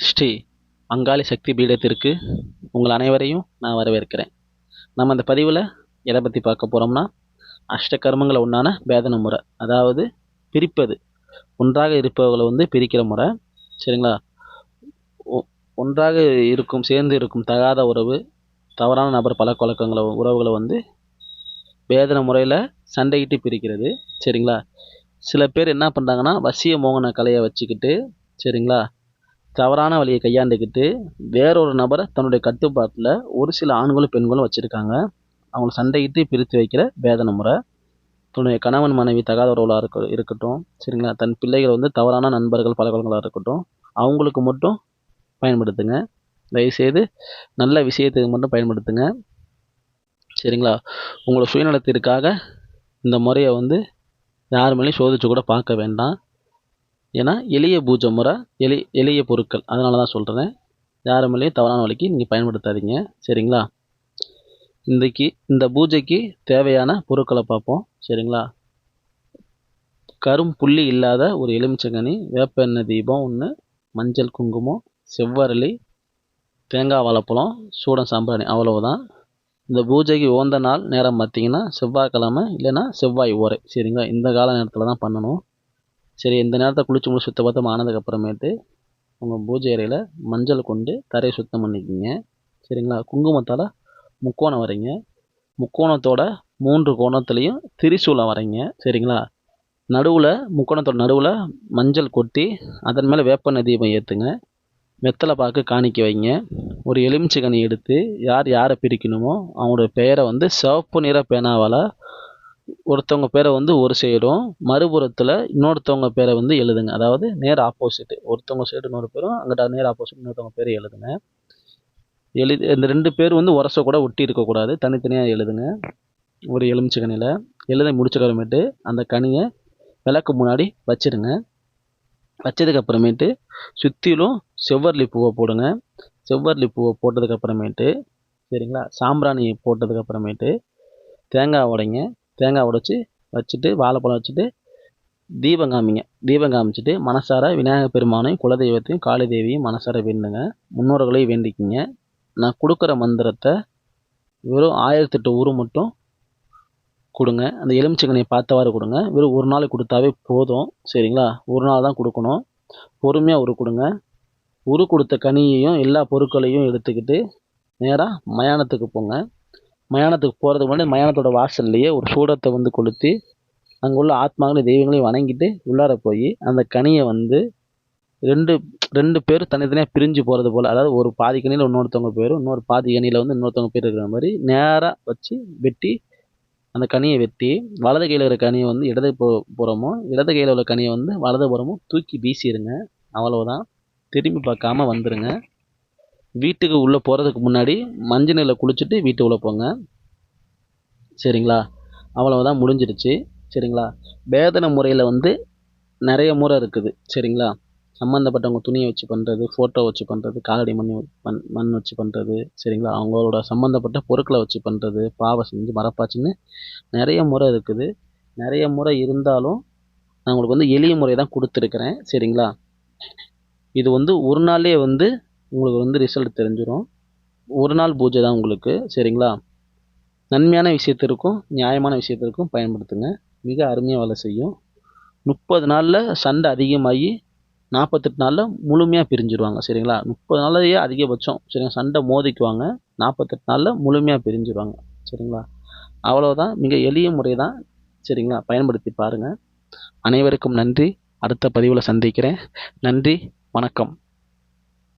ஸ்ரீ அங்காளி சக்தி பீடத்திற்கு உங்கள் அனைவரையும் நான் வரவேற்கிறேன். நம்ம இந்த பதிவில் எதை பற்றி பார்க்க போகிறோம்னா அஷ்ட கர்மங்களை உண்டான பேதன முறை அதாவது பிரிப்பது. ஒன்றாக இருப்பவர்களை வந்து பிரிக்கிற முறை சரிங்களா? ஒ- ஒன்றாக இருக்கும் சேர்ந்து இருக்கும் தகாத உறவு தவறான நபர் பழக்கவழக்கங்களை உறவுகளை வந்து வேதனை முறையில் சண்டையிட்டு பிரிக்கிறது சரிங்களா? சில பேர் என்ன பண்ணுறாங்கன்னா வசிய மோகன கலையை வச்சுக்கிட்டு சரிங்களா? தவறான வழியை கையாண்டுக்கிட்டு வேறொரு நபரை தன்னுடைய கட்டுப்பாட்டில் ஒரு சில ஆண்களும் பெண்களும் வச்சுருக்காங்க. அவங்கள சண்டையிட்டு பிரித்து வைக்கிற வேதனை முறை. தன்னுடைய கணவன் மனைவி தகாத உறவுகளாக இருக்க இருக்கட்டும். சரிங்களா? தன் பிள்ளைகள் வந்து தவறான நண்பர்கள் பழக்கங்களாக இருக்கட்டும். அவங்களுக்கு மட்டும் பயன்படுத்துங்க. தயவுசெய்து நல்ல விஷயத்துக்கு மட்டும் பயன்படுத்துங்க. சரிங்களா? உங்களோட சுயநலத்திற்காக இந்த முறையை வந்து யார் மேலேயும் சோதிச்சு கூட பார்க்க வேண்டாம். ஏன்னா எளிய பூஜை முறை எளி எளிய பொருட்கள். அதனால தான் சொல்கிறேன் யார் மேலேயும் தவறான வழிக்கு நீங்கள் பயன்படுத்தாதீங்க. சரிங்களா? இன்றைக்கி இந்த பூஜைக்கு தேவையான பொருட்களை பார்ப்போம். சரிங்களா? கரும் புள்ளி இல்லாத ஒரு எலுமிச்சங்கனி வேப்பெண்ணெய் தீபம் ஒன்று மஞ்சள் குங்குமம் செவ்வரளி தேங்காய் வாழைப்பழம் சூடம் சாம்பிராணி அவ்வளவுதான். இந்த பூஜைக்கு உகந்த நாள் நேரம் பார்த்தீங்கன்னா செவ்வாய்க்கிழமை இல்லைன்னா செவ்வாய் ஓரை. சரிங்களா? இந்த கால நேரத்தில் தான் பண்ணணும். சரி இந்த நேரத்தை குளிச்சு முடிச்சு சுத்தபத்தம் ஆனதுக்கப்புறமேட்டு உங்கள் பூஜை அறையில் மஞ்சள் கொண்டு தரையை சுத்தம் பண்ணிக்கிங்க. சரிங்களா? குங்குமத்தால் முக்கோணம் வரைங்க. முக்கோணத்தோட மூன்று கோணத்துலேயும் திரிசூலம் வரைங்க. சரிங்களா? நடுவில் முக்கோணத்தோட நடுவில் மஞ்சள் கொட்டி அதன் மேலே வேப்பெண்ணெய் தீபம் ஏற்றுங்க வெத்தலை பாக்கு காணிக்க வைங்க. ஒரு எலுமிச்சை எடுத்து யார் யாரை பிரிக்கணுமோ அவங்களோட பெயரை வந்து சிவப்பு நிற பேனாவால் ஒருத்தவங்க பேரை வந்து ஒரு சைடும் மறுபுறத்தில் இன்னொருத்தவங்க பேரை வந்து எழுதுங்க. அதாவது நேர் ஆப்போசிட் ஒருத்தவங்க சைடு இன்னொரு பேரும் அங்கிட்ட நேர் ஆப்போசிட் இன்னொருத்தவங்க பேரை எழுதுங்க. எழுதி இந்த ரெண்டு பேர் வந்து உரச கூட ஒட்டி இருக்கக்கூடாது தனித்தனியாக எழுதுங்க. ஒரு எலுமிச்சை கனியில். எழுத முடிச்சக்கப்புறமேட்டு அந்த கனியை விளக்கு முன்னாடி வச்சிருங்க. வச்சதுக்கப்புறமேட்டு சுற்றிலும் செவ்வரளி பூவை போடுங்க. செவ்வரளி பூவை போட்டதுக்கப்புறமேட்டு சரிங்களா? சாம்பிராணி போட்டதுக்கப்புறமேட்டு தேங்காய் உடைங்க. தேங்காய் உடைச்சி வச்சுட்டு வாழைப்பழம் வச்சுட்டு தீபம் காமிங்க. தீபம் காமிச்சிட்டு மனசார விநாயகர் பெருமானையும் குலதெய்வத்தையும் காளி தேவியும் மனசார வேண்டுங்க. முன்னோர்களையும் வேண்டிக்கிங்க. நான் கொடுக்குற மந்திரத்தை வெறும் ஆயிரத்தெட்டு ஊர் மட்டும் கொடுங்க. அந்த எலுமிச்சங்கனியை பார்த்தவாறு கொடுங்க. வெறும் ஒரு நாள் கொடுத்தாவே போதும். சரிங்களா? ஒரு நாள் தான் கொடுக்கணும். பொறுமையாக உரு கொடுங்க. உரு கொடுத்த கனியையும் எல்லா பொருட்களையும் எடுத்துக்கிட்டு நேராக மயானத்துக்கு போங்க. மயானத்துக்கு போகிறதுக்கு முன்னாடி மயானத்தோட வாசல்லையே ஒரு சூடத்தை வந்து கொளுத்தி அங்கே உள்ள ஆத்மாக்களையும் தெய்வங்களையும் வணங்கிட்டு உள்ளார போய் அந்த கனியை வந்து ரெண்டு ரெண்டு பேர் தனித்தனியாக பிரிஞ்சு போகிறது போல். அதாவது ஒரு பாதி கனியில் இன்னொருத்தவங்க பேரும் இன்னொரு பாதி கனியில் வந்து இன்னொருத்தவங்க பேர் இருக்கிற மாதிரி நேராக வச்சு வெட்டி அந்த கனியை வெட்டி வலது கையில் இருக்கிற கனியை வந்து இடது பு புறமும் இடது கையில் உள்ள கனியை வந்து வலது புறமும் தூக்கி வீசிடுங்க அவ்வளவுதான். திரும்பி பார்க்காம வந்துடுங்க வீட்டுக்கு உள்ளே போகிறதுக்கு முன்னாடி மஞ்சள் நீரில் குளிச்சுட்டு வீட்டுக்குள்ளே போங்க. சரிங்களா? அவ்வளவுதான் முடிஞ்சிடுச்சு. சரிங்களா? வேதனை முறையில் வந்து நிறைய முறை இருக்குது. சரிங்களா? சம்மந்தப்பட்டவங்க துணியை வச்சு பண்ணுறது ஃபோட்டோ வச்சு பண்ணுறது காலடி மண் மண் மண் வச்சு பண்ணுறது சரிங்களா? அவங்களோட சம்மந்தப்பட்ட பொருட்களை வச்சு பண்ணுறது பாவை செஞ்சு மரப்பாச்சின்னு நிறைய முறை இருக்குது. நிறைய முறை இருந்தாலும் நான் உங்களுக்கு வந்து எளிய முறை தான் கொடுத்துருக்குறேன். சரிங்களா? இது வந்து ஒரு நாள்லேயே வந்து உங்களுக்கு வந்து ரிசல்ட் தெரிஞ்சிடும் ஒரு நாள் பூஜை தான் உங்களுக்கு சரிங்களா? நன்மையான விஷயத்திற்கும் நியாயமான விஷயத்திற்கும் பயன்படுத்துங்க. மிக அருமையாக வேலை செய்யும். முப்பது நாளில் சண்டை அதிகமாகி நாற்பத்தெட்டு நாளில் முழுமையாக பிரிஞ்சிருவாங்க சரிங்களா? முப்பது நாளையே அதிகபட்சம் சரிங்களா? சண்டை மோதிக்குவாங்க நாற்பத்தெட்டு நாளில் முழுமையாக பிரிஞ்சிருவாங்க சரிங்களா? அவ்வளோதான் மிக எளிய முறை தான் சரிங்களா? பயன்படுத்தி பாருங்கள் அனைவருக்கும் நன்றி. அடுத்த பதிவில் சந்திக்கிறேன். நன்றி. வணக்கம்.